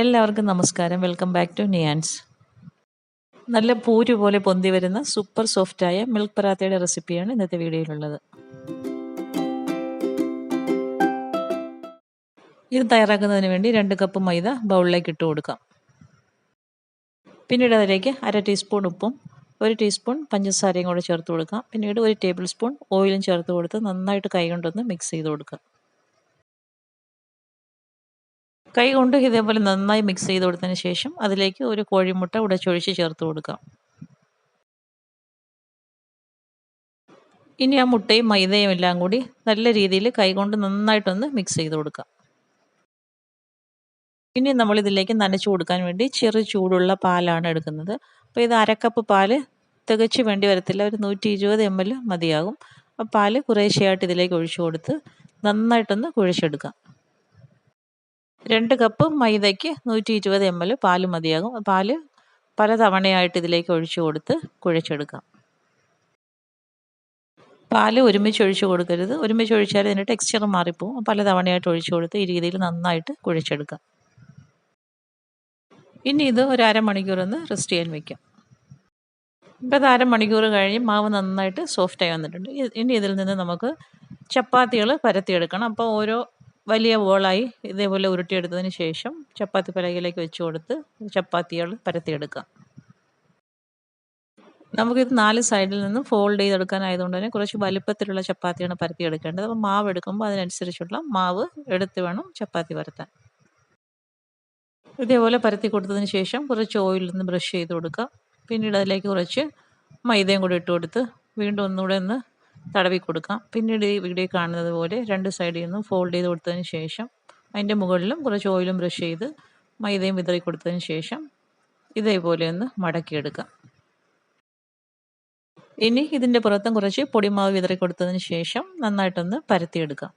എല്ലാവർക്കും നമസ്കാരം. Welcome back to നിയാൻസ് നല്ല പൂര് പോലെ പൊന്തി വരുന്ന സൂപ്പർ സോഫ്റ്റായ മിൽക്ക് പരാത്തയുടെ റെസിപ്പിയാണ് ഇന്നത്തെ വീഡിയോയിലുള്ളത്. ഇത് തയ്യാറാക്കുന്നതിന് വേണ്ടി രണ്ട് കപ്പ് മൈദ ബൗളിലേക്ക് ഇട്ട് കൊടുക്കാം. പിന്നീട് അതിലേക്ക് അര ടീസ്പൂൺ ഉപ്പും ഒരു ടീസ്പൂൺ പഞ്ചസാരയും കൂടെ ചേർത്ത് കൊടുക്കാം. പിന്നീട് ഒരു ടേബിൾ സ്പൂൺ ഓയിലും ചേർത്ത് കൊടുത്ത് നന്നായിട്ട് കൈകൊണ്ടൊന്ന് മിക്സ് ചെയ്ത് കൊടുക്കാം. കൈ കൊണ്ട് ഇതേപോലെ നന്നായി മിക്സ് ചെയ്ത് കൊടുത്തതിന് ശേഷം അതിലേക്ക് ഒരു കോഴിമുട്ട ഉടച്ചൊഴിച്ച് ചേർത്ത് കൊടുക്കാം. ഇനി ആ മുട്ടയും മൈദയും എല്ലാം കൂടി നല്ല രീതിയിൽ കൈകൊണ്ട് നന്നായിട്ടൊന്ന് മിക്സ് ചെയ്ത് കൊടുക്കാം. ഇനി നമ്മൾ ഇതിലേക്ക് നനച്ചു കൊടുക്കാൻ വേണ്ടി ചെറു ചൂടുള്ള പാലാണ് എടുക്കുന്നത്. അപ്പോൾ ഇത് അരക്കപ്പ് പാൽ തികച്ചു വേണ്ടി വരത്തില്ല. ഒരു നൂറ്റി ഇരുപത് എം എൽ മതിയാകും. ആ പാൽ കുറേശ്ശെയായിട്ട് ഇതിലേക്ക് ഒഴിച്ചു കൊടുത്ത് നന്നായിട്ടൊന്ന് കുഴച്ചെടുക്കാം. രണ്ട് കപ്പ് മൈദയ്ക്ക് നൂറ്റി ഇരുപത് എം എൽ പാൽ മതിയാകും. പാൽ പല തവണയായിട്ട് ഇതിലേക്ക് ഒഴിച്ചു കൊടുത്ത് കുഴച്ചെടുക്കാം. പാൽ ഒരുമിച്ച് ഒഴിച്ചു കൊടുക്കരുത്. ഒരുമിച്ച് ഒഴിച്ചാൽ ഇതിന്റെ ടെക്സ്ചർ മാറിപ്പോവും. പല തവണയായിട്ട് ഒഴിച്ചു കൊടുത്ത് ഈ രീതിയിൽ നന്നായിട്ട് കുഴച്ചെടുക്കാം. ഇനി ഇത് ഒരു അരമണിക്കൂർ ഒന്ന് റെസ്റ്റ് ചെയ്യാൻ വെക്കാം. ഇപ്പോൾ ഇത് അരമണിക്കൂർ കഴിഞ്ഞ് മാവ് നന്നായിട്ട് സോഫ്റ്റായി വന്നിട്ടുണ്ട്. ഇനി ഇതിൽ നിന്ന് നമുക്ക് ചപ്പാത്തികൾ പരത്തിയെടുക്കണം. അപ്പോൾ ഓരോ വലിയ ബോളായി ഇതേപോലെ ഉരുട്ടിയെടുത്തതിന് ശേഷം ചപ്പാത്തി പലകയിലേക്ക് വെച്ച് കൊടുത്ത് ചപ്പാത്തികൾ പരത്തിയെടുക്കാം നമുക്കിത് നാല് സൈഡിൽ നിന്നും ഫോൾഡ് ചെയ്തെടുക്കാനായതുകൊണ്ട് തന്നെ കുറച്ച് വലിപ്പത്തിലുള്ള ചപ്പാത്തിയാണ് പരത്തിയെടുക്കേണ്ടത്. അപ്പോൾ മാവ് എടുക്കുമ്പോൾ അതിനനുസരിച്ചുള്ള മാവ് എടുത്ത് വേണം ചപ്പാത്തി പരത്താൻ. ഇതേപോലെ പരത്തി കൊടുത്തതിന് ശേഷം കുറച്ച് ഓയിൽ നിന്ന് ബ്രഷ് ചെയ്ത് കൊടുക്കുക. പിന്നീട് അതിലേക്ക് കുറച്ച് മൈദയും കൂടി ഇട്ട് കൊടുത്ത് വീണ്ടും ഒന്നുകൂടെ ഒന്ന് തടവി കൊടുക്കാം. പിന്നീട് ഈ വീഡിയോ കാണുന്നത് പോലെ രണ്ട് സൈഡിൽ നിന്നും ഫോൾഡ് ചെയ്ത് കൊടുത്തതിന് ശേഷം അതിന്റെ മുകളിലും കുറച്ച് ഓയിലും ബ്രഷ് ചെയ്ത് മൈദയും വിതറി കൊടുത്തതിന് ശേഷം ഇതേപോലെ ഒന്ന് മടക്കിയെടുക്കാം. ഇനി ഇതിന്റെ പുറത്തും കുറച്ച് പൊടിമാവ് വിതറി കൊടുത്തതിന് ശേഷം നന്നായിട്ടൊന്ന് പരത്തിയെടുക്കാം.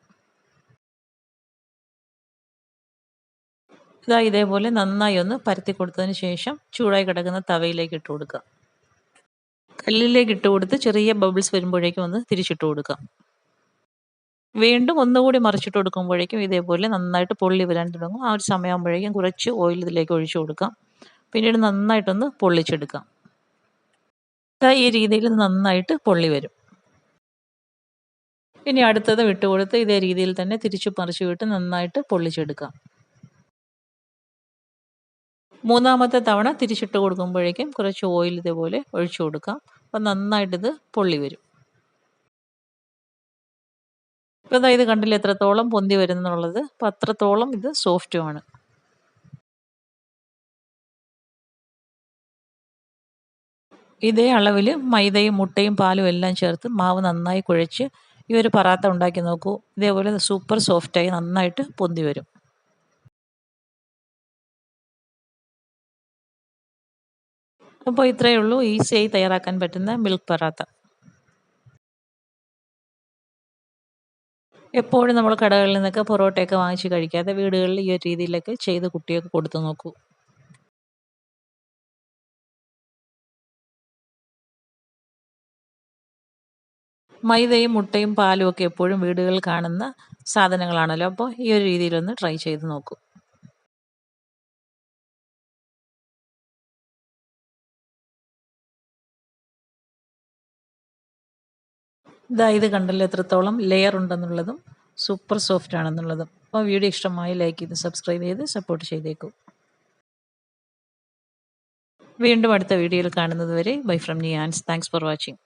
ഇതാ ഇതേപോലെ നന്നായി ഒന്ന് പരത്തി കൊടുത്തതിന് ശേഷം ചൂടായി കിടക്കുന്ന തവയിലേക്ക് ഇട്ട് കൊടുക്കാം. കല്ലിലേക്ക് ഇട്ട് കൊടുത്ത് ചെറിയ ബബിൾസ് വരുമ്പോഴേക്കും ഒന്ന് തിരിച്ചിട്ട് കൊടുക്കാം. വീണ്ടും ഒന്നുകൂടി മറിച്ചിട്ട് കൊടുക്കുമ്പോഴേക്കും ഇതേപോലെ നന്നായിട്ട് പൊള്ളി വരാൻ തുടങ്ങും. ആ ഒരു സമയമാകുമ്പോഴേക്കും കുറച്ച് ഓയിൽ ഇതിലേക്ക് ഒഴിച്ചു കൊടുക്കാം. പിന്നീട് നന്നായിട്ടൊന്ന് പൊള്ളിച്ചെടുക്കാം. ഈ രീതിയിൽ നന്നായിട്ട് പൊള്ളി വരും. ഇനി അടുത്തത് വിട്ടുകൊടുത്ത് ഇതേ രീതിയിൽ തന്നെ തിരിച്ചു മറിച്ചു വിട്ട് നന്നായിട്ട് പൊള്ളിച്ചെടുക്കാം. മൂന്നാമത്തെ തവണ തിരിച്ചിട്ട് കൊടുക്കുമ്പോഴേക്കും കുറച്ച് ഓയിൽ ഇതേപോലെ ഒഴിച്ചു കൊടുക്കാം. അപ്പം നന്നായിട്ടിത് പൊള്ളി വരും. ഇപ്പം ഇത് കണ്ടില്ല എത്രത്തോളം പൊന്തി വരുന്നുള്ളത്? അപ്പം അത്രത്തോളം ഇത് സോഫ്റ്റുമാണ് ഇതേ അളവിൽ മൈദയും മുട്ടയും പാലും എല്ലാം ചേർത്ത് മാവ് നന്നായി കുഴച്ച് ഈ ഒരു പറാത്ത ഉണ്ടാക്കി നോക്കൂ. ഇതേപോലെ സൂപ്പർ സോഫ്റ്റായി നന്നായിട്ട് പൊന്തി വരും. അപ്പോൾ ഇത്രയേ ഉള്ളൂ. ഈസിയായി തയ്യാറാക്കാൻ പറ്റുന്ന മിൽക്ക് പറാത്ത എപ്പോഴും നമ്മൾ കടകളിൽ നിന്നൊക്കെ പൊറോട്ടയൊക്കെ വാങ്ങിച്ച് കഴിക്കാതെ വീടുകളിൽ ഈ ഒരു രീതിയിലൊക്കെ ചെയ്ത് കുട്ടിയൊക്കെ കൊടുത്തു നോക്കൂ. മൈദയും മുട്ടയും പാലും ഒക്കെ എപ്പോഴും വീടുകളിൽ കാണുന്ന സാധനങ്ങളാണല്ലോ. അപ്പോൾ ഈ ഒരു രീതിയിലൊന്ന് ട്രൈ ചെയ്ത് നോക്കൂ. ഇതാ ഇത് കണ്ടല്ലോ എത്രത്തോളം ലെയർ ഉണ്ടെന്നുള്ളതും സൂപ്പർ സോഫ്റ്റ് ആണെന്നുള്ളതും. അപ്പോൾ വീഡിയോ ഇഷ്ടമായി ലൈക്ക് ചെയ്ത് സബ്സ്ക്രൈബ് ചെയ്ത് സപ്പോർട്ട് ചെയ്തേക്കും. വീണ്ടും അടുത്ത വീഡിയോയിൽ കാണുന്നത് വരെ ബൈ ഫ്രം നിയാൻസ് താങ്ക്സ് ഫോർ വാച്ചിങ്